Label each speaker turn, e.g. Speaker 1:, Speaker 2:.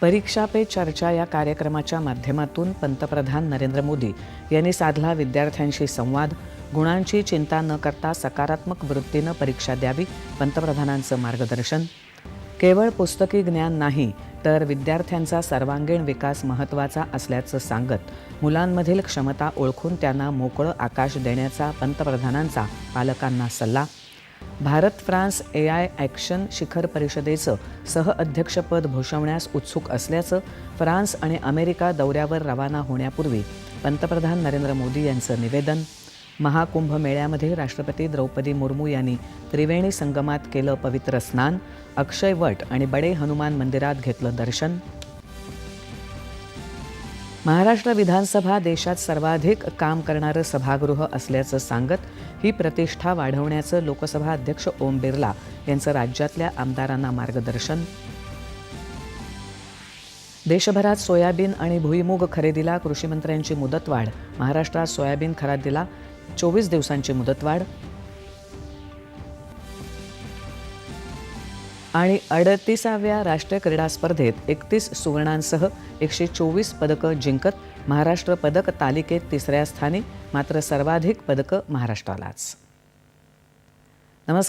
Speaker 1: परीक्षा पे चर्चा या कार्यक्रमाच्या माध्यमातून पंतप्रधान नरेंद्र मोदी यांनी साधला विद्यार्थ्यांशी संवाद गुणांची चिंता न करता सकारात्मक वृत्तीनं परीक्षा द्यावी पंतप्रधानांचं मार्गदर्शन. केवळ पुस्तकी ज्ञान नाही तर विद्यार्थ्यांचा सर्वांगीण विकास महत्त्वाचा असल्याचं सांगत मुलांमधील क्षमता ओळखून त्यांना मोकळं आकाश देण्याचा पंतप्रधानांचा पालकांना सल्ला Bharat France A I action शिखर परिषदेचं सहअध्यक्षपद भूषवण्यास उत्सुक असल्याचं फ्रान्स आणि अमेरिका दौऱ्यावर रवाना होण्यापूर्वी पंतप्रधान नरेंद्र मोदी यांचं निवेदन. महाकुंभ मेळ्यामध्ये राष्ट्रपती द्रौपदी मुर्मू यांनी त्रिवेणी संगमात केलं पवित्र स्नान अक्षय वट आणि बडे हनुमान मंदिरात घेतलं दर्शन. महाराष्ट्र विधानसभा देशात सर्वाधिक काम करणारं सभागृह असल्याचं सांगत ही प्रतिष्ठा वाढवण्याचं लोकसभा अध्यक्ष ओम बिर्ला यांचं राज्यातल्या आमदारांना मार्गदर्शन. देशभरात सोयाबीन आणि भुईमूग खरेदीला कृषीमंत्र्यांची मुदतवाढ. महाराष्ट्रात सोयाबीन खरेदीला चोवीस दिवसांची मुदतवाढ. आणि अडतीसाव्या राष्ट्रीय क्रीडा स्पर्धेत एकतीस सुवर्णांसह एकशे चोवीस पदकं जिंकत महाराष्ट्र पदक तालिकेत तिसऱ्या स्थानी मात्र सर्वाधिक पदकं महाराष्ट्रालाच.